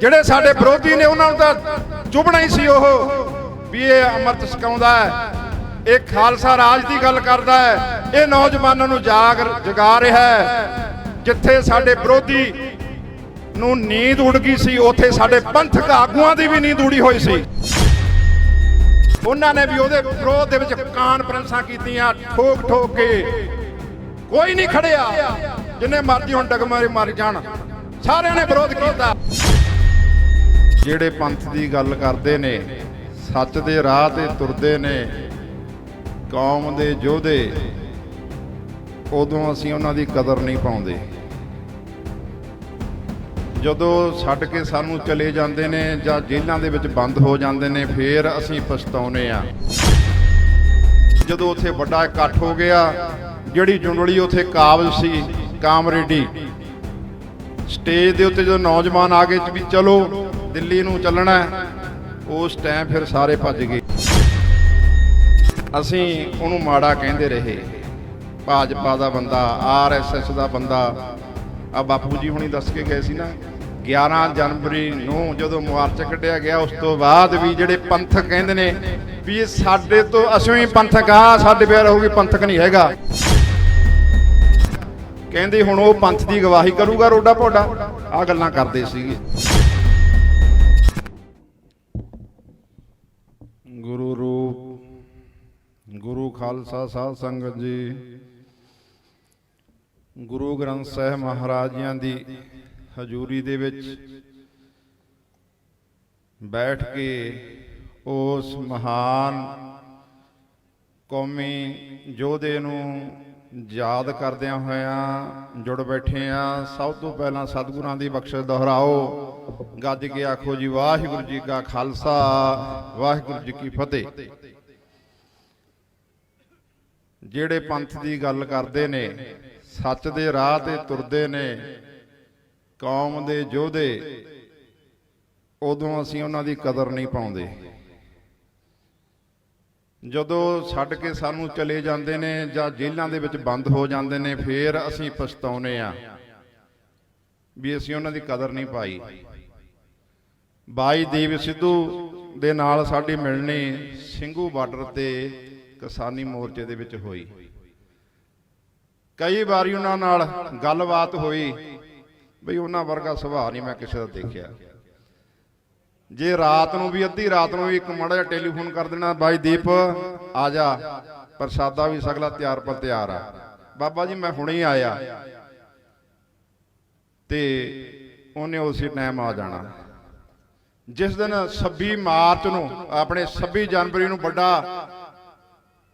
ਜਿਹੜੇ ਸਾਡੇ ਵਿਰੋਧੀ ਨੇ ਉਹਨਾਂ ਨੂੰ ਤਾਂ ਚੁਭਣਾ ਹੀ ਸੀ ਉਹ, ਵੀ ਇਹ ਅੰਮ੍ਰਿਤ ਛਕਾਉਂਦਾ ਹੈ, ਇਹ ਖਾਲਸਾ ਰਾਜ ਦੀ ਗੱਲ ਕਰਦਾ ਹੈ, ਇਹ ਨੌਜਵਾਨਾਂ ਨੂੰ ਜਾਗ ਜਗਾ ਰਿਹਾ ਹੈ। ਜਿੱਥੇ ਸਾਡੇ ਵਿਰੋਧੀ ਨੂੰ ਨੀਂਦ ਉੜ ਗਈ ਸੀ, ਉੱਥੇ ਸਾਡੇ ਪੰਥਕ ਆਗੂਆਂ ਦੀ ਵੀ ਨੀਂਦ ਉੜੀ ਹੋਈ ਸੀ। ਉਹਨਾਂ ਨੇ ਵੀ ਉਹਦੇ ਵਿਰੋਧ ਦੇ ਵਿੱਚ ਕਾਨਫਰੰਸਾਂ ਕੀਤੀਆਂ, ਠੋਕ ਠੋਕ ਕੇ। ਕੋਈ ਨਹੀਂ ਖੜਿਆ, ਜਿੰਨੇ ਮਰਜ਼ੀ ਹੁਣ ਡਗਮਾਰੇ ਮਰ ਜਾਣ, ਸਾਰਿਆਂ ਨੇ ਵਿਰੋਧ ਕੀਤਾ। ਜਿਹੜੇ ਪੰਥ ਦੀ ਗੱਲ ਕਰਦੇ ਨੇ, ਸੱਚ ਦੇ ਰਾਹ ਤੇ ਤੁਰਦੇ ਨੇ, ਕੌਮ ਦੇ ਯੋਧੇ, ਉਦੋਂ ਅਸੀਂ ਉਹਨਾਂ ਦੀ ਕਦਰ ਨਹੀਂ ਪਾਉਂਦੇ। ਜਦੋਂ ਛੱਡ ਕੇ ਸਾਨੂੰ ਚਲੇ ਜਾਂਦੇ ਨੇ ਜਾਂ ਜੇਲ੍ਹਾਂ ਦੇ ਵਿੱਚ ਬੰਦ ਹੋ ਜਾਂਦੇ ਨੇ, ਫੇਰ ਅਸੀਂ ਪਛਤਾਉਨੇ ਆ ਜਦੋਂ ਉੱਥੇ ਵੱਡਾ ਇਕੱਠ ਹੋ ਗਿਆ, ਜਿਹੜੀ ਜੁੰਡਲੀ ਉੱਥੇ ਕਾਬਲ ਸੀ, ਕਾਮਰੇਡੀ, ਸਟੇਜ ਦੇ ਉੱਤੇ ਜਦੋਂ ਨੌਜਵਾਨ ਆ ਗਏ, ਵੀ ਚਲੋ ਦਿੱਲੀ ਨੂੰ ਚੱਲਣਾ ਉਸ ਟਾਈਮ ਫਿਰ ਸਾਰੇ ਭੱਜ ਗਏ। ਅਸੀਂ ਉਹਨੂੰ ਮਾੜਾ ਕਹਿੰਦੇ ਰਹੇ। ਭਾਜਪਾ ਦਾ ਬੰਦਾ ਆਰਐਸਐਸ ਦਾ ਬੰਦਾ, ਆ ਬਾਪੂ ਜੀ ਹੁਣੀ ਦੱਸ ਕੇ ਗਏ ਸੀ ਨਾ 11 ਜਨਵਰੀ ਨੂੰ ਜਦੋਂ ਮਾਰਚ ਕੱਢਿਆ ਗਿਆ, ਉਸ ਤੋਂ ਬਾਅਦ ਵੀ ਜਿਹੜੇ ਪੰਥਕ ਕਹਿੰਦੇ ਨੇ ਵੀ ਇਹ ਸਾਡੇ ਤੋਂ, ਅਸੀਂ ਹੀ ਪੰਥਕ ਆ, ਸਾਡੇ ਬਿਆਰ ਹੋਊਗੀ, ਪੰਥਕ ਨਹੀਂ ਹੈਗਾ। ਕਹਿੰਦੇ ਹੁਣ ਉਹ ਪੰਥ ਦੀ ਗਵਾਹੀ ਕਰੂਗਾ ਰੋਡਾ ਪੋਡਾ ਆ ਗੱਲਾਂ ਕਰਦੇ ਸੀਗੇ। ਗੁਰੂ ਰੂਪ, ਗੁਰੂ ਖਾਲਸਾ ਸਾਧ ਸੰਗਤ ਜੀ। ਗੁਰੂ ਗ੍ਰੰਥ ਸਾਹਿਬ ਮਹਾਰਾਜਿਆਂ ਦੀ ਹਜ਼ੂਰੀ ਦੇ ਵਿੱਚ ਬੈਠ ਕੇ ਉਸ ਮਹਾਨ ਕੌਮੀ ਯੋਧੇ ਨੂੰ ਯਾਦ ਕਰਦਿਆਂ ਹੋਇਆਂ ਜੁੜ ਬੈਠੇ ਆ ਸਭ ਤੋਂ ਪਹਿਲਾਂ ਸਤਿਗੁਰਾਂ ਦੀ ਬਖਸ਼ਿਸ਼ ਦੁਹਰਾਓ। ਗੱਜ ਕੇ ਆਖੋ ਜੀ, ਵਾਹਿਗੁਰੂ ਜੀ ਕਾ ਖਾਲਸਾ, ਵਾਹਿਗੁਰੂ ਜੀ ਕੀ ਫਤਿਹ। ਜਿਹੜੇ ਪੰਥ ਦੀ ਗੱਲ ਕਰਦੇ ਨੇ, ਸੱਚ ਦੇ ਰਾਹ ਤੇ ਤੁਰਦੇ ਨੇ, ਕੌਮ ਦੇ ਯੋਧੇ, ਉਦੋਂ ਅਸੀਂ ਉਹਨਾਂ ਦੀ ਕਦਰ ਨਹੀਂ ਪਾਉਂਦੇ। ਜਦੋਂ ਛੱਡ ਕੇ ਸਾਨੂੰ ਚਲੇ ਜਾਂਦੇ ਨੇ ਜਾਂ ਜੇਲ੍ਹਾਂ ਦੇ ਵਿੱਚ ਬੰਦ ਹੋ ਜਾਂਦੇ ਨੇ, ਫੇਰ ਅਸੀਂ ਪਛਤਾਉਨੇ ਆ ਵੀ ਅਸੀਂ ਉਹਨਾਂ ਦੀ ਕਦਰ ਨਹੀਂ ਪਾਈ। ਬਾਈ ਦੀਪ ਸਿੱਧੂ ਦੇ ਨਾਲ ਸਾਡੀ ਮਿਲਣੀ ਸਿੰਘੂ ਬਾਰਡਰ ਤੇ ਕਿਸਾਨੀ ਮੋਰਚੇ ਦੇ ਵਿੱਚ ਹੋਈ। ਕਈ ਵਾਰੀ ਉਹਨਾਂ ਨਾਲ ਗੱਲਬਾਤ ਹੋਈ, ਬਈ ਉਹਨਾਂ ਵਰਗਾ ਸੁਭਾਅ ਨਹੀਂ ਮੈਂ ਕਿਸੇ ਦਾ ਦੇਖਿਆ। ਜੇ ਰਾਤ ਨੂੰ ਵੀ, ਅੱਧੀ ਰਾਤ ਨੂੰ ਵੀ ਇੱਕ ਮਾੜਾ ਜਿਹਾ ਟੈਲੀਫੋਨ ਕਰ ਦੇਣਾ, ਬਾਈ ਦੀਪ, ਆ ਜਾ। ਪ੍ਰਸਾਦਾ ਵੀ ਸਗਲਾ ਤਿਆਰ ਪਰ ਤਿਆਰ ਆ। ਬਾਬਾ ਜੀ, ਮੈਂ ਹੁਣੇ ਆਇਆ। ਤੇ ਉਹਨੇ ਉਸੇ ਟਾਈਮ ਆ ਜਾਣਾ। ਜਿਸ ਦਿਨ 26 ਮਾਰਚ ਨੂੰ, ਆਪਣੇ 26 ਜਨਵਰੀ ਨੂੰ ਵੱਡਾ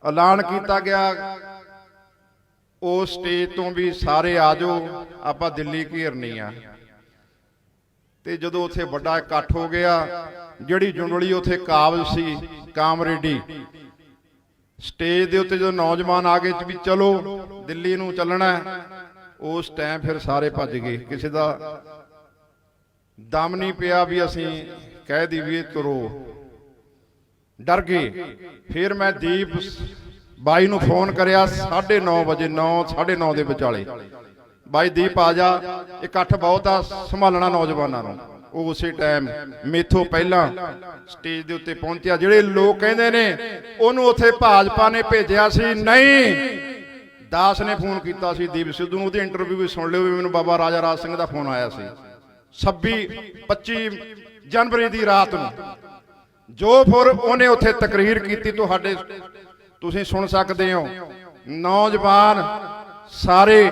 ਐਲਾਨ ਕੀਤਾ ਗਿਆ, ਉਸ ਸਟੇਜ ਤੋਂ ਵੀ ਸਾਰੇ ਆ ਜਾਓ, ਆਪਾਂ ਦਿੱਲੀ ਘੇਰਨੀ ਆ। ਤੇ ਜਦੋਂ ਉੱਥੇ ਵੱਡਾ ਇਕੱਠ ਹੋ ਗਿਆ, ਜਿਹੜੀ ਜੁੰਡਲੀ ਉੱਥੇ ਕਾਬਲ ਸੀ, ਕਾਮਰੇਡੀ। ਸਟੇਜ ਦੇ ਉੱਤੇ ਜਦੋਂ ਨੌਜਵਾਨ ਆ ਗਏ, ਵੀ ਚਲੋ, ਦਿੱਲੀ ਨੂੰ ਚੱਲਣਾ ਉਸ ਟਾਈਮ ਫਿਰ ਸਾਰੇ ਭੱਜ ਗਏ। ਕਿਸੇ ਦਾ ਦਮ ਨਹੀਂ ਪਿਆ ਵੀ ਅਸੀਂ ਕਹਿ ਦਈਏ ਤੁਰੋ। ਡਰ ਗਏ। ਫਿਰ ਮੈਂ ਦੀਪ ਬਾਈ ਨੂੰ ਫੋਨ ਕਰਿਆ 9:30 ਵਜੇ 9 9:30 ਦੇ ਵਿਚਾਲੇ। ਬਾਈ ਦੀਪ ਆ ਜਾ, ਇਕੱਠ ਬਹੁਤ ਆ ਸੰਭਾਲਣਾ ਨੌਜਵਾਨਾਂ ਨੂੰ। ਉਹ ਉਸੇ ਟਾਈਮ ਮੇਥੋਂ ਪਹਿਲਾਂ ਸਟੇਜ ਦੇ ਉੱਤੇ ਪਹੁੰਚਿਆ, ਜਿਹੜੇ ਲੋਕ ਕਹਿੰਦੇ ਨੇ, ਉਹਨੂੰ ਉੱਥੇ ਭਾਜਪਾ ਨੇ ਭੇਜਿਆ ਸੀ, ਨਹੀਂ। ਦਾਸ ਨੇ ਫੋਨ ਕੀਤਾ ਸੀ ਦੀਪ ਸਿੱਧੂ ਨੂੰ, ਉਹਦੀ ਇੰਟਰਵਿਊ ਵੀ ਸੁਣ ਲਿਓ ਵੀ ਮੈਨੂੰ ਬਾਬਾ ਰਾਜਾ ਰਾਜ ਸਿੰਘ ਦਾ ਫੋਨ ਆਇਆ ਸੀ। 26 25 ਜਨਵਰੀ ਦੀ ਰਾਤ ਨੂੰ। ਜੋ ਫਿਰ ਉਹਨੇ ਉੱਥੇ ਤਕਰੀਰ ਕੀਤੀ ਤੁਹਾਡੇ, ਤੁਸੀਂ ਸੁਣ ਸਕਦੇ ਹੋ। ਨੌਜਵਾਨ ਸਾਰੇ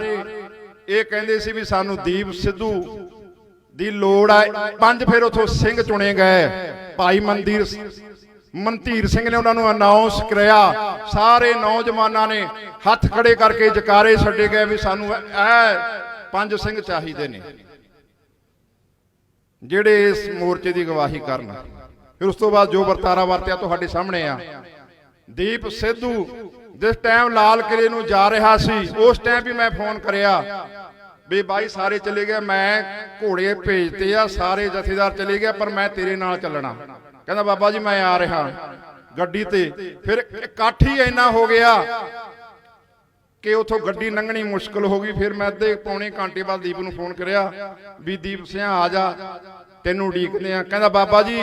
ਇਹ ਕਹਿੰਦੇ ਸੀ ਵੀ ਸਾਨੂੰ ਦੀਪ ਸਿੱਧੂ ਦੀ ਲੋੜ ਆ। ਪੰਜ ਫਿਰ ਉਥੋਂ ਸਿੰਘ ਚੁਣੇ ਗਏ। ਭਾਈ ਮੰਦੀਰ ਮਨਧੀਰ ਸਿੰਘ ਨੇ ਉਹਨਾਂ ਨੂੰ ਅਨਾਉਂਸ ਕਰਿਆ। ਸਾਰੇ ਨੌਜਵਾਨਾਂ ਨੇ ਹੱਥ ਖੜੇ ਕਰਕੇ ਜਕਾਰੇ ਛੱਡੇ ਗਏ ਵੀ ਸਾਨੂੰ ਇਹ ਪੰਜ ਸਿੰਘ ਚਾਹੀਦੇ ਨੇ। ਜਿਹੜੇ ਇਸ ਮੋਰਚੇ ਦੀ ਗਵਾਹੀ ਕਰਨ। ਫਿਰ ਉਸ ਤੋਂ ਬਾਅਦ ਜੋ ਵਰਤਾਰਾ ਵਰਤਿਆ ਤੁਹਾਡੇ ਸਾਹਮਣੇ ਆ। ਦੀਪ ਸਿੱਧੂ ਜਿਸ ਟਾਈਮ ਲਾਲ ਕਿਲੇ ਨੂੰ ਜਾ ਰਿਹਾ ਸੀ, ਉਸ ਟਾਈਮ ਵੀ ਮੈਂ ਫੋਨ ਕਰਿਆ ਵੀ ਬਾਈ ਸਾਰੇ ਚਲੇ ਗਏ, ਮੈਂ ਘੋੜੇ ਭੇਜਤੇ ਆ, ਸਾਰੇ ਜਥੇਦਾਰ ਚਲੇ ਗਏ, ਪਰ ਮੈਂ ਤੇਰੇ ਨਾਲ ਚੱਲਣਾ। ਕਹਿੰਦਾ, ਬਾਬਾ ਜੀ, ਮੈਂ ਆ ਰਿਹਾ। ਗੱਡੀ ਤੇ ਫਿਰ ਇਕੱਠ ਹੀ ਇੰਨਾ ਹੋ ਗਿਆ ਕਿ ਉਥੋਂ ਗੱਡੀ ਲੰਘਣੀ ਮੁਸ਼ਕਲ ਹੋ ਗਈ। ਫਿਰ ਮੈਂ ਅੱਧੇ ਪੌਣੇ ਘੰਟੇ ਬਾਅਦ ਦੀਪ ਨੂੰ ਫੋਨ ਕਰਿਆ ਵੀ ਦੀਪ ਸਿਆ, ਆ ਜਾ। ਤੈਨੂੰ ਉਡੀਕਦੇ ਆ। ਕਹਿੰਦਾ, ਬਾਬਾ ਜੀ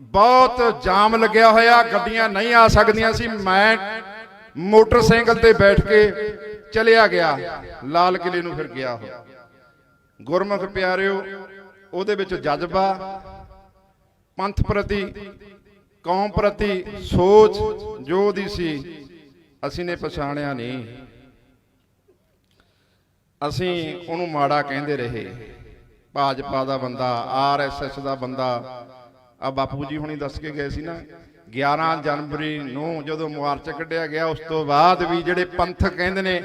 ਬਹੁਤ ਜਾਮ ਲੱਗਿਆ ਹੋਇਆ, ਗੱਡੀਆਂ ਨਹੀਂ ਆ ਸਕਦੀਆਂ ਸੀ। ਮੈਂ ਮੋਟਰਸਾਈਕਲ ਤੇ ਬੈਠ ਕੇ ਚਲਿਆ ਗਿਆ, ਲਾਲ ਕਿਲੇ ਨੂੰ ਫਿਰ ਗਿਆ ਉਹ। ਗੁਰਮੁਖ ਪਿਆਰਿਓ, ਉਹਦੇ ਵਿੱਚ ਜਜ਼ਬਾ, ਪੰਥ ਪ੍ਰਤੀ, ਕੌਮ ਪ੍ਰਤੀ ਸੋਚ ਜੋ ਦੀ ਸੀ, ਅਸੀਂ ਨੇ ਪਛਾਣਿਆ ਨਹੀਂ। ਅਸੀਂ ਉਹਨੂੰ ਮਾੜਾ ਕਹਿੰਦੇ ਰਹੇ। ਭਾਜਪਾ ਦਾ ਬੰਦਾ ਆਰਐਸਐਸ ਦਾ ਬੰਦਾ ਆ ਬਾਪੂ ਜੀ ਹੁਣੀ ਦੱਸ ਕੇ ਗਏ ਸੀ ਨਾ 11 ਜਨਵਰੀ ਨੂੰ ਜਦੋਂ ਮਾਰਚ ਕੱਢਿਆ ਗਿਆ, ਉਸ ਤੋਂ ਬਾਅਦ ਵੀ ਜਿਹੜੇ ਪੰਥਕ ਕਹਿੰਦੇ ਨੇ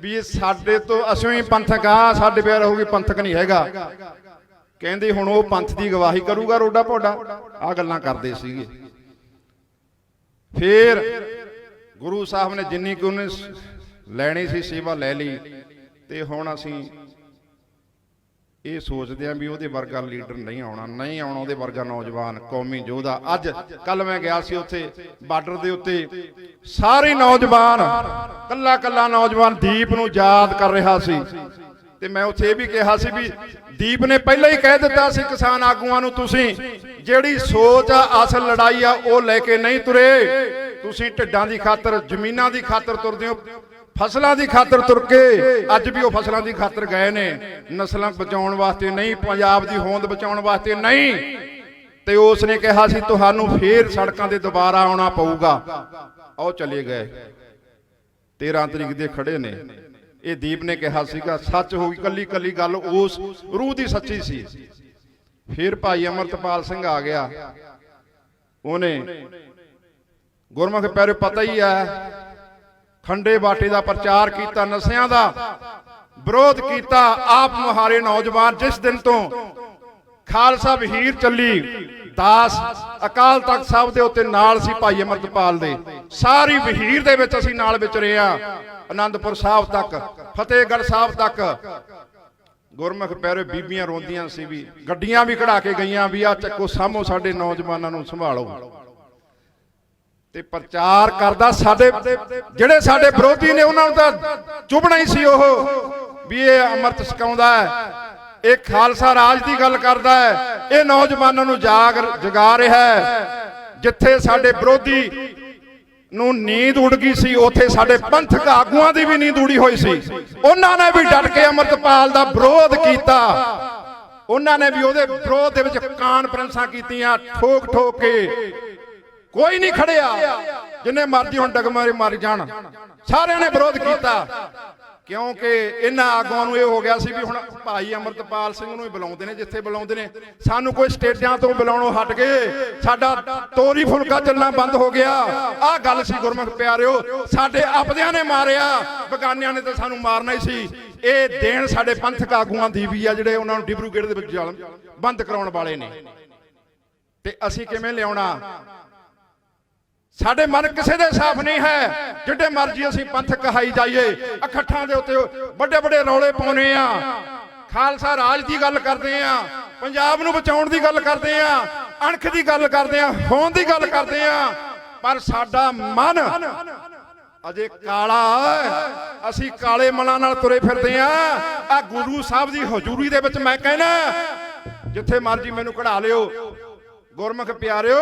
ਵੀ ਇਹ ਸਾਡੇ ਤੋਂ, ਅਸੀਂ ਹੀ ਪੰਥਕ ਆ, ਸਾਡੇ ਪਿਆਰ ਹੋਊਗੀ, ਪੰਥਕ ਨਹੀਂ ਹੈਗਾ। ਕਹਿੰਦੇ ਹੁਣ ਉਹ ਪੰਥ ਦੀ ਗਵਾਹੀ ਕਰੂਗਾ ਰੋਡਾ ਪੋਡਾ। ਆ ਗੱਲਾਂ ਕਰਦੇ ਸੀਗੇ। ਫੇਰ ਗੁਰੂ ਸਾਹਿਬ ਨੇ ਜਿੰਨੀ ਕੁ ਉਹਨੇ ਲੈਣੀ ਸੀ, ਸੇਵਾ ਲੈ ਲਈ। ਤੇ ਹੁਣ ਅਸੀਂ ਇਹ ਸੋਚਦੇ ਆ ਵੀ ਉਹਦੇ ਵਰਗਾ ਲੀਡਰ ਨਹੀਂ ਆਉਣਾ ਨਹੀਂ ਆਉਣਾ ਉਹਦੇ ਵਰਗਾ ਨੌਜਵਾਨ ਕੌਮੀ ਯੋਧਾ ਅੱਜ ਕੱਲ ਮੈਂ ਗਿਆ ਸੀ ਉੱਥੇ, ਬਾਰਡਰ ਦੇ ਉੱਤੇ, ਸਾਰੇ ਨੌਜਵਾਨ, ਕੱਲਾ ਕੱਲਾ ਨੌਜਵਾਨ ਦੀਪ ਨੂੰ ਯਾਦ ਕਰ ਰਿਹਾ ਸੀ। ਤੇ ਮੈਂ ਉੱਥੇ ਇਹ ਵੀ ਕਿਹਾ ਸੀ ਵੀ ਦੀਪ ਨੇ ਪਹਿਲਾਂ ਹੀ ਕਹਿ ਦਿੱਤਾ ਸੀ ਕਿਸਾਨ ਆਗੂਆਂ ਨੂੰ, ਤੁਸੀਂ ਜਿਹੜੀ ਸੋਚ ਆ, ਅਸਲ ਲੜਾਈ ਆ, ਉਹ ਲੈ ਕੇ ਨਹੀਂ ਤੁਰੇ। ਤੁਸੀਂ ਢਿੱਡਾਂ ਦੀ ਖਾਤਰ, ਜ਼ਮੀਨਾਂ ਦੀ ਖਾਤਰ ਤੁਰਦੇ ਹੋ ਫਸਲਾਂ ਦੀ ਖਾਤਰ ਤੁਰ ਕੇ ਅੱਜ ਵੀ ਉਹ ਫਸਲਾਂ ਦੀ ਖਾਤਰ ਗਏ ਨੇ। ਨਸਲਾਂ ਬਚਾਉਣ ਵਾਸਤੇ ਨਹੀਂ, ਪੰਜਾਬ ਦੀ ਹੋਂਦ ਬਚਾਉਣ ਵਾਸਤੇ ਨਹੀਂ। ਤੇ ਉਸ ਨੇ ਕਿਹਾ ਸੀ, ਤੁਹਾਨੂੰ ਫੇਰ ਸੜਕਾਂ ਤੇ ਦੁਬਾਰਾ ਆਉਣਾ ਪਊਗਾ। ਆਓ ਚਲੇ ਗਏ। 13 ਤਰੀਕ ਦੇ ਖੜੇ ਨੇ। ਇਹ ਦੀਪ ਨੇ ਕਿਹਾ ਸੀਗਾ, ਸੱਚ ਹੋਈ ਕੱਲੀ ਕੱਲੀ ਗੱਲ ਉਸ ਰੂਹ ਦੀ ਸੱਚੀ ਸੀ। ਫਿਰ ਭਾਈ ਅਮਰਤਪਾਲ ਸਿੰਘ ਆ ਗਿਆ। ਉਹਨੇ ਗੁਰਮੁਖ ਪਿਆਰੇ ਪਤਾ ਹੀ ਹੈ ਖੰਡੇ ਬਾਟੇ ਦਾ ਪ੍ਰਚਾਰ ਕੀਤਾ, ਨਸ਼ਿਆਂ ਦਾ ਵਿਰੋਧ ਕੀਤਾ, ਆਪ ਮੁਹਾਰੇ ਨੌਜਵਾਨ, ਜਿਸ ਦਿਨ ਤੋਂ ਖਾਲਸਾ ਵਹੀਰ ਚੱਲੀ, ਦਾਸ ਅਕਾਲ ਤਖਤ ਸਾਹਿਬ ਦੇ ਉੱਤੇ ਨਾਲ ਸੀ ਭਾਈ ਅਮਰਤਪਾਲ ਦੇ। ਸਾਰੀ ਵਹੀਰ ਦੇ ਵਿੱਚ ਅਸੀਂ ਨਾਲ ਵਿਚਰੇ ਆ ਆਨੰਦਪੁਰ ਸਾਹਿਬ ਤੱਕ, ਫਤਿਹਗੜ੍ਹ ਸਾਹਿਬ ਤੱਕ। ਗੁਰਮੁਖ ਪੈਰੇ ਬੀਬੀਆਂ ਰੋਂਦੀਆਂ ਸੀ ਵੀ, ਗੱਡੀਆਂ ਵੀ ਕਢਾ ਕੇ ਗਈਆਂ ਵੀ ਆ ਚੱਕੋ ਸਾਹਮੋ ਸਾਡੇ ਨੌਜਵਾਨਾਂ ਨੂੰ ਸੰਭਾਲੋ। ਤੇ ਪ੍ਰਚਾਰ ਕਰਦਾ ਸਾਡੇ ਜਿਹੜੇ ਸਾਡੇ ਵਿਰੋਧੀ ਨੇ ਉਹਨਾਂ ਨੂੰ ਤਾਂ ਚੁਭਣਾ ਹੀ ਸੀ ਉਹ, ਵੀ ਇਹ ਅੰਮ੍ਰਿਤ ਛਕਾਉਂਦਾ ਹੈ। ਇਹ ਖਾਲਸਾ ਰਾਜ ਦੀ ਗੱਲ ਕਰਦਾ ਹੈ। ਇਹ ਨੌਜਵਾਨਾਂ ਨੂੰ ਜਾਗ ਜਗਾ ਰਿਹਾ ਹੈ। ਜਿੱਥੇ ਸਾਡੇ ਵਿਰੋਧੀ ਨੂੰ ਨੀਂਦ ਉੜ ਗਈ ਸੀ, ਉੱਥੇ ਸਾਡੇ ਪੰਥਕ ਆਗੂਆਂ ਦੀ ਵੀ ਨੀਂਦ ਉੜੀ ਹੋਈ ਸੀ। ਉਹਨਾਂ ਨੇ ਵੀ ਡਟ ਕੇ ਅੰਮ੍ਰਿਤਪਾਲ ਦਾ ਵਿਰੋਧ ਕੀਤਾ। ਉਹਨਾਂ ਨੇ ਵੀ ਉਹਦੇ ਵਿਰੋਧ ਦੇ ਵਿੱਚ ਕਾਨਫਰੰਸਾਂ ਕੀਤੀਆਂ ਠੋਕ ਠੋਕ ਕੇ। ਕੋਈ ਨਹੀਂ ਖੜਿਆ। ਜਿੰਨੇ ਮਰਜ਼ੀ ਹੁਣ ਡਗਮਾਰੇ ਮਾਰੀ ਜਾਣ। ਸਾਰਿਆਂ ਨੇ ਵਿਰੋਧ ਕੀਤਾ। ਕਿਉਂਕਿ ਇਹਨਾਂ ਆਗੂਆਂ ਨੂੰ ਇਹ ਹੋ ਗਿਆ ਸੀ ਵੀ ਹੁਣ ਭਾਈ ਅਮਰਤਪਾਲ ਸਿੰਘ ਨੂੰ ਹੀ ਬੁਲਾਉਂਦੇ ਨੇ, ਜਿੱਥੇ ਬੁਲਾਉਂਦੇ ਨੇ। ਸਾਨੂੰ ਕੋਈ ਸਟੇਜਾਂ ਤੋਂ ਬੁਲਾਉਣੋਂ ਹਟ ਗਏ ਸਾਡਾ ਤੋਰੀ ਫੁਲਕਾ ਚੱਲਣਾ ਬੰਦ ਹੋ ਗਿਆ। ਆਹ ਗੱਲ ਸੀ ਗੁਰਮੁਖ ਪਿਆਰਿਓ, ਸਾਡੇ ਆਪਦਿਆਂ ਨੇ ਮਾਰਿਆ। ਬਗਾਨਿਆਂ ਨੇ ਤਾਂ ਸਾਨੂੰ ਮਾਰਨਾ ਹੀ ਸੀ। ਇਹ ਦੇਣ ਸਾਡੇ ਪੰਥਕ ਆਗੂਆਂ ਦੀ ਵੀ ਆ, ਜਿਹੜੇ ਉਹਨਾਂ ਨੂੰ ਡਿਬਰੂਗੇਟ ਦੇ ਵਿੱਚ ਜ਼ਾਲਮ ਬੰਦ ਕਰਾਉਣ ਵਾਲੇ ਨੇ। ਤੇ ਅਸੀਂ ਕਿਵੇਂ ਲਿਆਉਣਾ? ਸਾਡੇ ਮਨ ਕਿਸੇ ਦੇ ਸਾਫ਼ ਨਹੀਂ ਹੈ। ਜਿੱਡੇ ਮਰਜ਼ੀ ਅਸੀਂ ਪੰਥ ਕਹਾਈ ਜਾਈਏ, ਇਕੱਠਾਂ ਦੇ ਉੱਤੇ ਵੱਡੇ ਵੱਡੇ ਰੌਲੇ ਪਾਉਨੇ ਆ। ਖਾਲਸਾ ਰਾਜ ਦੀ ਗੱਲ ਕਰਦੇ ਆ, ਪੰਜਾਬ ਨੂੰ ਬਚਾਉਣ ਦੀ ਗੱਲ ਕਰਦੇ ਆ, ਅਣਖ ਦੀ ਗੱਲ ਕਰਦੇ ਆ ਹੋਣ ਦੀ ਗੱਲ ਕਰਦੇ ਆ। ਪਰ ਸਾਡਾ ਮਨ ਅਜੇ ਕਾਲਾ ਅਸੀਂ ਕਾਲੇ ਮਨਾਂ ਨਾਲ ਤੁਰੇ ਫਿਰਦੇ ਆ। ਆ ਗੁਰੂ ਸਾਹਿਬ ਦੀ ਹਜ਼ੂਰੀ ਦੇ ਵਿੱਚ ਮੈਂ ਕਹਿਣਾ, ਜਿੱਥੇ ਮਰਜ਼ੀ ਮੈਨੂੰ ਕਢਾ ਲਿਓ। ਗੁਰਮੁਖ ਪਿਆਰਿਓ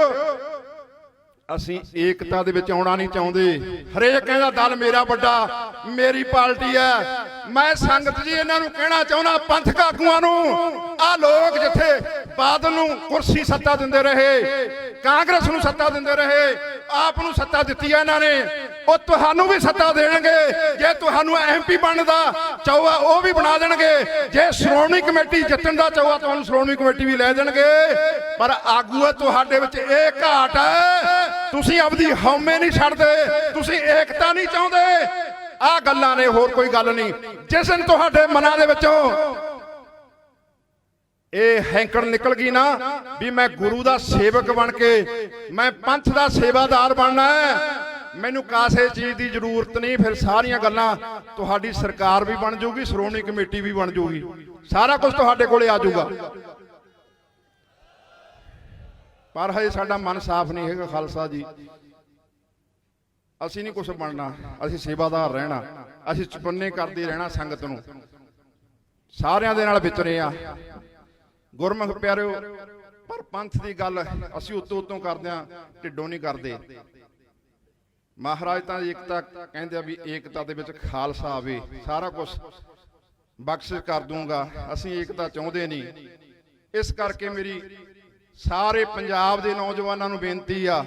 ਅਸੀਂ ਏਕਤਾ ਦੇ ਵਿੱਚ ਆਉਣਾ ਨਹੀਂ ਚਾਹੁੰਦੇ। ਹਰੇਕ ਕਹਿੰਦਾ, ਦਲ ਮੇਰਾ ਵੱਡਾ, ਮੇਰੀ ਪਾਰਟੀ ਹੈ। ਮੈਂ ਸੰਗਤ ਜੀ ਇਹਨਾਂ ਨੂੰ ਕਹਿਣਾ ਚਾਹੁੰਦਾ ਪੰਥਕ ਆਗੂਆਂ ਨੂੰ ਆ ਲੋਕ ਜਿੱਥੇ ਬਾਦਲ ਨੂੰ ਕੁਰਸੀ ਸੱਤਾ ਦਿੰਦੇ ਰਹੇ, ਕਾਂਗਰਸ ਨੂੰ ਸੱਤਾ ਦਿੰਦੇ ਰਹੇ, ਆਪ ਨੂੰ ਸੱਤਾ ਦਿੱਤੀ ਹੈ ਇਹਨਾਂ ਨੇ, ਉਹ ਤੁਹਾਨੂੰ ਵੀ ਸੱਤਾ ਦੇਣਗੇ। ਜੇ ਤੁਹਾਨੂੰ ਐਮਪੀ ਬਣਨ ਦਾ ਚਾਹਵਾ ਉਹ ਵੀ ਬਣਾ ਦੇਣਗੇ। ਜੇ ਸ਼੍ਰੋਮਣੀ ਕਮੇਟੀ ਜਿੱਤਣ ਦਾ ਚਾਹਵਾ ਤੁਹਾਨੂੰ ਸ਼੍ਰੋਮਣੀ ਕਮੇਟੀ ਵੀ ਲੈ ਦੇਣਗੇ। ਪਰ ਆਗੂ ਤੁਹਾਡੇ ਵਿੱਚ, ਇਹ ਘਾਟ ਹੈ। ਤੁਸੀਂ ਆਪਦੀ ਹਉਮੈ ਨਹੀਂ ਛੱਡਦੇ, ਤੁਸੀਂ ਏਕਤਾ ਨਹੀਂ ਚਾਹੁੰਦੇ। ਆਹ ਗੱਲਾਂ ਨੇ ਹੋਰ ਕੋਈ ਗੱਲ ਨਹੀਂ। ਜਿਸ ਦਿਨ ਤੁਹਾਡੇ ਮਨਾਂ ਦੇ ਵਿੱਚੋਂ ਇਹ ਹੈਂਕੜ ਨਿਕਲ ਗਈ ਨਾ ਵੀ ਮੈਂ ਗੁਰੂ ਦਾ ਸੇਵਕ ਬਣ ਕੇ, ਮੈਂ ਪੰਥ ਦਾ ਸੇਵਾਦਾਰ ਬਣਨਾ ਹੈ। ਮੈਨੂੰ ਕਾਸੇ ਚੀਜ਼ ਦੀ ਜ਼ਰੂਰਤ ਨਹੀਂ, ਫਿਰ ਸਾਰੀਆਂ ਗੱਲਾਂ ਤੁਹਾਡੀ ਸਰਕਾਰ ਵੀ ਬਣ ਜਾਊਗੀ, ਸ਼੍ਰੋਮਣੀ ਕਮੇਟੀ ਵੀ ਬਣ ਜਾਊਗੀ। ਸਾਰਾ ਕੁਝ ਤੁਹਾਡੇ ਕੋਲੇ ਆ ਜਾਊਗਾ। ਪਰ ਹਜੇ ਸਾਡਾ ਮਨ ਸਾਫ਼ ਨਹੀਂ ਹੈਗਾ ਖਾਲਸਾ ਜੀ। ਅਸੀਂ ਨਹੀਂ ਕੁਝ ਬਣਨਾ, ਅਸੀਂ ਸੇਵਾਦਾਰ ਰਹਿਣਾ, ਅਸੀਂ ਚੁਪੰਨੇ ਕਰਦੇ ਰਹਿਣਾ ਸੰਗਤ ਨੂੰ। ਸਾਰਿਆਂ ਦੇ ਨਾਲ ਵਿਚਰੇ ਆ ਗੁਰਮੁਖ ਪਿਆਰਿਓ, ਪਰ ਪੰਥ ਦੀ ਗੱਲ ਅਸੀਂ ਉਤੋਂ ਉਤੋਂ ਕਰਦੇ ਆ ਢਿੱਡੋਂ ਨਹੀਂ ਕਰਦੇ। ਮਹਾਰਾਜ ਤਾਂ ਏਕਤਾ ਕਹਿੰਦੇ ਆ ਵੀ ਏਕਤਾ ਦੇ ਵਿੱਚ ਖਾਲਸਾ ਆਵੇ, ਸਾਰਾ ਕੁਝ ਬਖਸ਼ਿਸ਼ ਕਰ ਦੂੰਗਾ ਅਸੀਂ ਏਕਤਾ ਚਾਹੁੰਦੇ ਨਹੀਂ। ਇਸ ਕਰਕੇ ਮੇਰੀ ਸਾਰੇ ਪੰਜਾਬ ਦੇ ਨੌਜਵਾਨਾਂ ਨੂੰ ਬੇਨਤੀ ਆ।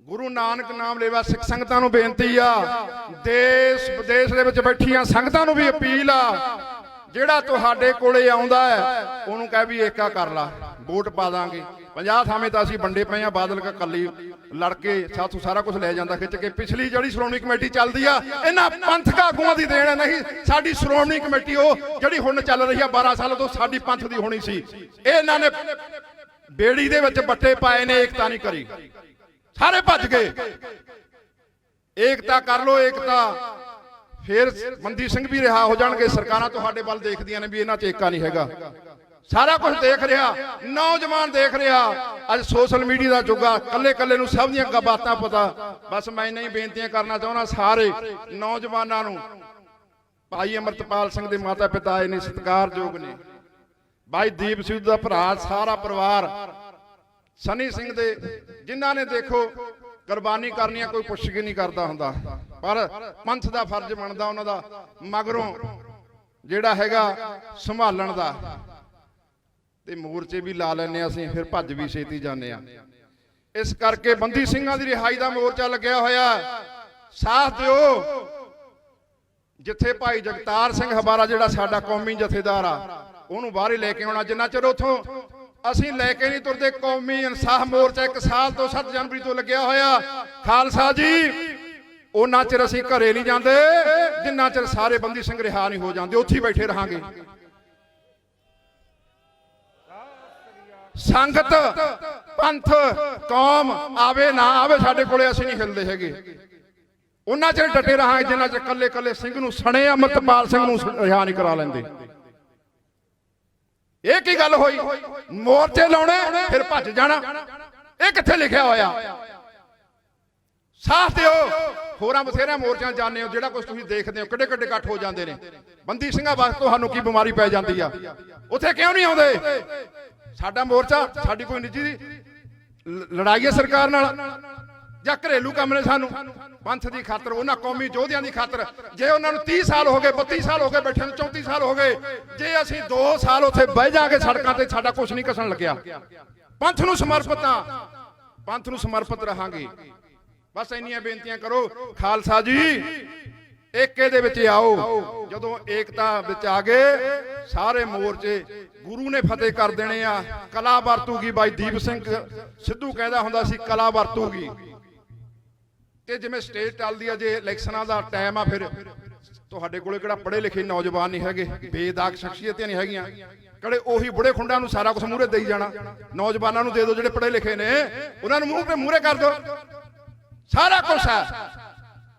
ਗੁਰੂ ਨਾਨਕ ਨਾਮ ਲੈਵਾ ਸਿੱਖ ਸੰਗਤਾਂ ਨੂੰ ਬੇਨਤੀ ਆ। ਦੇਸ਼ ਵਿਦੇਸ਼ ਦੇ ਵਿੱਚ ਬੈਠੀਆਂ ਸੰਗਤਾਂ ਨੂੰ ਵੀ ਅਪੀਲ ਆ। ਜਿਹੜਾ ਤੁਹਾਡੇ ਕੋਲੇ ਆਉਂਦਾ ਹੈ, ਉਹਨੂੰ ਕਹਿ ਵੀ ਏਕਾ ਕਰ ਲਾ। ਵੋਟ ਪਾ ਦਾਂਗੇ। 50 ਥਾਵੇਂ ਤਾਂ ਅਸੀਂ ਵੰਡੇ ਪਏ ਆ, ਬਾਦਲ ਕਾ ਕੱਲੀ ਲੜ ਕੇ ਸਾਥੋਂ ਸਾਰਾ ਕੁਝ ਲੈ ਜਾਂਦਾ ਖਿੱਚ ਕੇ। ਪਿਛਲੀ ਜਿਹੜੀ ਸ਼੍ਰੋਮਣੀ ਕਮੇਟੀ ਚੱਲਦੀ ਆ, ਇਹਨਾਂ ਪੰਥਕ ਆਗੂਆਂ ਦੀ ਦੇਣ ਹੈ ਨਹੀਂ, ਸਾਡੀ ਸ਼੍ਰੋਮਣੀ ਕਮੇਟੀ ਉਹ ਜਿਹੜੀ ਹੁਣ ਚੱਲ ਰਹੀ ਆ 12 ਸਾਲ ਤੋਂ ਸਾਡੀ ਪੰਥ ਦੀ ਹੋਣੀ ਸੀ। ਇਹਨਾਂ ਨੇ ਬੇੜੀ ਦੇ ਵਿੱਚ ਬੱਟੇ ਪਾਏ ਨੇ, ਏਕਤਾ ਨਹੀਂ ਕਰੀ। ਸਾਰੇ ਭੱਜ ਗਏ। ਏਕਤਾ ਕਰ ਲੋ, ਏਕਤਾ। ਫਿਰ ਮੰਦੀ ਸਿੰਘ ਵੀ ਰਿਹਾ ਹੋ ਜਾਣਗੇ, ਸਰਕਾਰਾਂ ਤੁਹਾਡੇ ਵੱਲ ਦੇਖਦੀਆਂ ਨੇ ਵੀ ਇਹਨਾਂ 'ਚ ਏਕਾ ਨਹੀਂ ਹੈਗਾ। ਸਾਰਾ ਕੁਝ ਦੇਖ ਰਿਹਾ, ਨੌਜਵਾਨ ਦੇਖ ਰਿਹਾ। ਅੱਜ ਸੋਸ਼ਲ ਮੀਡੀਆ ਦਾ ਜੁਗਾ ਕੱਲੇ ਕੱਲੇ ਨੂੰ ਸਭ ਦੀਆਂ ਬਾਤਾਂ ਪਤਾ। ਬਸ ਮੈਂ ਨਹੀਂ ਬੇਨਤੀਆਂ ਕਰਨਾ ਚਾਹੁੰਦਾ ਸਾਰੇ ਨੌਜਵਾਨਾਂ ਨੂੰ। ਭਾਈ ਅਮਰਤਪਾਲ ਸਿੰਘ ਦੇ ਮਾਤਾ ਪਿਤਾ ਆਏ ਨੇ, ਸਤਿਕਾਰਯੋਗ ਨੇ। ਭਾਈ ਦੀਪ ਸਿੰਘ ਦਾ ਭਰਾ, ਸਾਰਾ ਪਰਿਵਾਰ। ਸਨੀ ਸਿੰਘ ਦੇ, ਜਿਨ੍ਹਾਂ ਨੇ ਦੇਖੋ ਕੁਰਬਾਨੀ ਕਰਨੀਆਂ ਕੋਈ ਪੁੱਛ ਕੇ ਨਹੀਂ ਕਰਦਾ ਹੁੰਦਾ। ਪਰ ਪੰਥ ਦਾ ਫਰਜ਼ ਬਣਦਾ ਉਹਨਾਂ ਦਾ, ਮਗਰੋਂ ਜਿਹੜਾ ਹੈਗਾ ਸੰਭਾਲਣ ਦਾ। ਤੇ ਮੋਰਚੇ ਵੀ ਲਾ ਲੈਨੇ ਆ ਅਸੀਂ, ਫਿਰ ਭੱਜ ਵੀ ਛੇਤੀ ਜਾਂਦੇ ਆ ਇਸ ਕਰਕੇ ਬੰਦੀ ਸਿੰਘਾਂ ਦੀ ਰਿਹਾਈ ਦਾ ਮੋਰਚਾ ਲੱਗਿਆ ਹੋਇਆ। ਸਾਥ ਦਿਓ। ਜਿੱਥੇ ਭਾਈ ਜਗਤਾਰ ਸਿੰਘ ਹਬਾਰਾ ਜਿਹੜਾ ਸਾਡਾ ਕੌਮੀ ਜਥੇਦਾਰ ਆ, ਉਹਨੂੰ ਬਾਹਰ ਲੈ ਕੇ ਆਉਣਾ ਜਿੰਨਾ ਚਿਰ ਉਥੋਂ ਅਸੀਂ ਲੈ ਕੇ ਨਹੀਂ ਤੁਰਦੇ, ਕੌਮੀ ਇਨਸਾਫ ਮੋਰਚਾ ਇੱਕ ਸਾਲ ਤੋਂ 7 ਜਨਵਰੀ ਤੋਂ ਲੱਗਿਆ ਹੋਇਆ। ਖਾਲਸਾ ਜੀ ਉਹਨਾਂ ਚਿਰ ਅਸੀਂ ਘਰੇ ਨਹੀਂ ਜਾਂਦੇ, ਜਿੰਨਾ ਚਿਰ ਸਾਰੇ ਬੰਦੀ ਸਿੰਘ ਰਿਹਾ ਨਹੀਂ ਹੋ ਜਾਂਦੇ, ਉੱਥੇ ਹੀ ਬੈਠੇ ਰਹਾਂਗੇ। ਸੰਗਤ, ਪੰਥ, ਕੌਮ ਆਵੇ, ਨਾ ਆਵੇ, ਸਾਡੇ ਕੋਲੇ ਅਸੀਂ ਨਹੀਂ ਹਿਲਦੇ ਹੈਗੇ। ਉਹਨਾਂ ਚਿਰ ਡਟੇ ਰਹਾਂਗੇ, ਜਿੰਨਾ ਚਿਰ ਕੱਲੇ ਕੱਲੇ ਸਿੰਘ ਨੂੰ ਸਣੇ ਅਮਰਤਪਾਲ ਸਿੰਘ ਨੂੰ ਰਿਹਾ ਨਹੀਂ ਕਰਾ ਲੈਂਦੇ। ਇਹ ਕੀ ਗੱਲ ਹੋਈ? ਮੋਰਚੇ ਲਾਉਣੇ, ਫਿਰ ਭੱਜ ਜਾਣਾ। ਇਹ ਕਿੱਥੇ ਲਿਖਿਆ ਹੋਇਆ? ਸਾਥ ਦਿਓ। ਹੋਰਾਂ ਬਥੇਰਿਆਂ ਮੋਰਚਿਆਂ 'ਚ ਜਾਂਦੇ ਹੋ, ਜਿਹੜਾ ਕੁਝ ਤੁਸੀਂ ਦੇਖਦੇ ਹੋ ਕਿੱਡੇ ਕਿੱਡੇ ਇਕੱਠ ਹੋ ਜਾਂਦੇ ਨੇ। ਬੰਦੀ ਸਿੰਘਾਂ ਵਾਸਤੇ ਤੁਹਾਨੂੰ ਕੀ ਬਿਮਾਰੀ ਪੈ ਜਾਂਦੀ ਆ? ਉੱਥੇ ਕਿਉਂ ਨਹੀਂ ਆਉਂਦੇ? ਸਾਡਾ ਮੋਰਚਾ, ਸਾਡੀ ਕੋਈ ਨਿੱਜੀ ਲੜਾਈ ਹੈ ਸਰਕਾਰ ਨਾਲ। ਜਾਂ ਘਰੇਲੂ ਕੰਮ ਨੇ ਸਾਨੂੰ। ਪੰਥ ਦੀ ਖਾਤਰ, ਉਹਨਾਂ ਕੌਮੀ ਯੋਧਿਆਂ ਦੀ ਖਾਤਰ। ਜੇ ਉਹਨਾਂ ਨੂੰ 30 ਸਾਲ ਹੋ ਗਏ 32 ਸਾਲ ਹੋ ਗਏ ਬੈਠੇ ਨੂੰ 34 ਸਾਲ ਹੋ ਗਏ, ਜੇ ਅਸੀਂ 2 ਸਾਲ ਉੱਥੇ ਬਹਿ ਜਾਗੇ ਸੜਕਾਂ ਤੇ ਸਾਡਾ ਕੁਝ ਨਹੀਂ ਕਸਣ ਲੱਗਿਆ। ਪੰਥ ਨੂੰ ਸਮਰਪਿਤ ਆ ਪੰਥ ਨੂੰ ਸਮਰਪਿਤ ਰਹਾਂਗੇ। ਬਸ ਇੰਨੀਆਂ ਬੇਨਤੀਆਂ ਕਰੋ। ਖਾਲਸਾ ਜੀ, ਏਕੇ ਦੇ ਵਿੱਚ ਆਓ। ਜਦੋਂ ਏਕਤਾ ਵਿੱਚ ਆ ਗਏ, ਸਾਰੇ ਮੋਰਚੇ ਗੁਰੂ ਨੇ ਫਤਿਹ ਕਰ ਦੇਣੇ ਆ। ਕਲਾ ਵਰਤੂਗੀ ਬਾਈ ਦੀਪ ਸਿੰਘ। ਸਿੱਧੂ ਕਹਿੰਦਾ ਹੁੰਦਾ ਸੀ, ਕਲਾ ਵਰਤੂਗੀ। ਤੇ ਜਿਵੇਂ ਸਟੇਜ ਚੱਲਦੀ ਆ, ਜੇ ਇਲੈਕਸ਼ਨਾਂ ਦਾ ਟਾਈਮ ਆ ਫਿਰ ਤੁਹਾਡੇ ਕੋਲੇ ਕਿਹੜਾ ਪੜ੍ਹੇ ਲਿਖੇ ਨੌਜਵਾਨ ਨਹੀਂ ਹੈਗੇ, ਬੇਦਾਗ ਸ਼ਖਸੀਅਤਾਂ ਨਹੀਂ ਹੈਗੀਆਂ। ਕਿਹੜੇ ਉਹੀ ਬੁੜੇ ਖੁੰਡਾਂ ਨੂੰ ਸਾਰਾ ਕੁਝ ਮੂਹਰੇ ਦੇਈ ਜਾਣਾ। ਨੌਜਵਾਨਾਂ ਨੂੰ ਦੇ ਦਿਓ ਜਿਹੜੇ ਪੜ੍ਹੇ ਲਿਖੇ ਨੇ, ਉਹਨਾਂ ਨੂੰ ਮੂੰਹ ਤੇ ਮੂਹਰੇ ਕਰ ਦਿਓ। ਸਾਰਾ ਕੁਝ ਹੈ।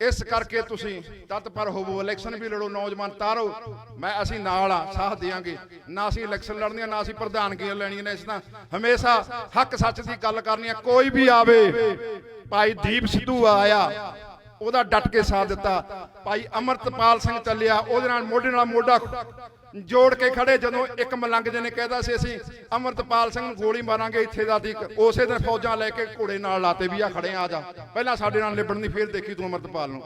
ਇਸ ਕਰਕੇ ਤੁਸੀਂ ਤਤਪਰ ਹੋਵੋ ਇਲੈਕਸ਼ਨ ਵੀ ਲੜੋ, ਨੌਜਵਾਨ ਤਾਰੋ। ਮੈਂ, ਅਸੀਂ ਨਾਲ ਆ, ਸਾਥ ਦੇਾਂਗੇ ਨਾ ਅਸੀਂ ਇਲੈਕਸ਼ਨ ਲੜਨੀਆਂ, ਨਾ ਅਸੀਂ ਪ੍ਰਧਾਨਗੀਆਂ ਲੈਣੀਆਂ ਨੇ, ਇਸ ਤਾਂ ਹਮੇਸ਼ਾ ਹੱਕ ਸੱਚ ਦੀ ਗੱਲ ਕਰਨੀ ਆ ਕੋਈ ਵੀ ਆਵੇ। ਭਾਈ ਦੀਪ ਸਿੱਧੂ ਆਇਆ, ਉਹਦਾ ਡਟ ਕੇ ਸਾਥ ਦਿੱਤਾ। ਭਾਈ ਅਮਰਤਪਾਲ ਸਿੰਘ ਚੱਲਿਆ, ਉਹਦੇ ਨਾਲ ਮੋਢੇ ਨਾਲ ਮੋਢਾ ਜੋੜ ਕੇ ਖੜੇ ਜਦੋਂ ਇੱਕ ਮਲੰਗ ਜੀ ਨੇ ਕਹਿਦਾ ਸੀ, ਅਸੀਂ ਅਮਰਤਪਾਲ ਸਿੰਘ ਨੂੰ ਗੋਲੀ ਮਾਰਾਂਗੇ ਇੱਥੇ ਦਾ ਦੀ ਉਸੇ ਦਿਨ ਫੌਜਾਂ ਲੈ ਕੇ ਘੋੜੇ ਨਾਲ ਲਾਤੇ ਵੀ ਆ, ਖੜੇ ਆ ਜਾ। ਪਹਿਲਾਂ ਸਾਡੇ ਨਾਲ ਲਿਬੜਨ ਦੀ ਫੇਰ ਦੇਖੀ ਤੂੰ ਅਮਰਤਪਾਲ ਨੂੰ।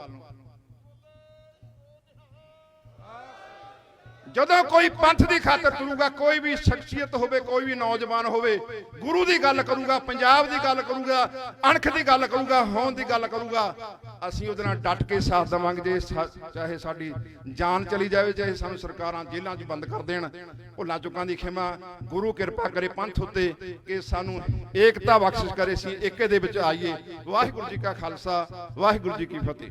ਜਦੋਂ ਕੋਈ ਪੰਥ ਦੀ ਖਾਤਰ ਤੁਰੂਗਾ ਕੋਈ ਵੀ ਸ਼ਖਸੀਅਤ ਹੋਵੇ, ਕੋਈ ਵੀ ਨੌਜਵਾਨ ਹੋਵੇ, ਗੁਰੂ ਦੀ ਗੱਲ ਕਰੂਗਾ, ਪੰਜਾਬ ਦੀ ਗੱਲ ਕਰੂਗਾ, ਅਣਖ ਦੀ ਗੱਲ ਕਰੂਗਾ ਹੋਣ ਦੀ ਗੱਲ ਕਰੂਗਾ, ਅਸੀਂ ਉਹਦੇ ਨਾਲ ਡਟ ਕੇ ਸਾਥ ਦੇਵਾਂਗੇ ਜੇ ਚਾਹੇ ਸਾਡੀ ਜਾਨ ਚਲੀ ਜਾਵੇ, ਚਾਹੇ ਸਾਨੂੰ ਸਰਕਾਰਾਂ ਜੇਲ੍ਹਾਂ 'ਚ ਬੰਦ ਕਰ ਦੇਣ। ਭੁੱਲਾਂ ਚੁੱਕਾਂ ਦੀ ਖਿਮਾ, ਗੁਰੂ ਕਿਰਪਾ ਕਰੇ ਪੰਥ ਉੱਤੇ ਕਿ ਸਾਨੂੰ ਏਕਤਾ ਬਖਸ਼ਿਸ਼ ਕਰੇ ਸੀ ਏਕੇ ਦੇ ਵਿੱਚ ਆਈਏ। ਵਾਹਿਗੁਰੂ ਜੀ ਕਾ ਖਾਲਸਾ, ਵਾਹਿਗੁਰੂ ਜੀ ਕੀ ਫਤਿਹ।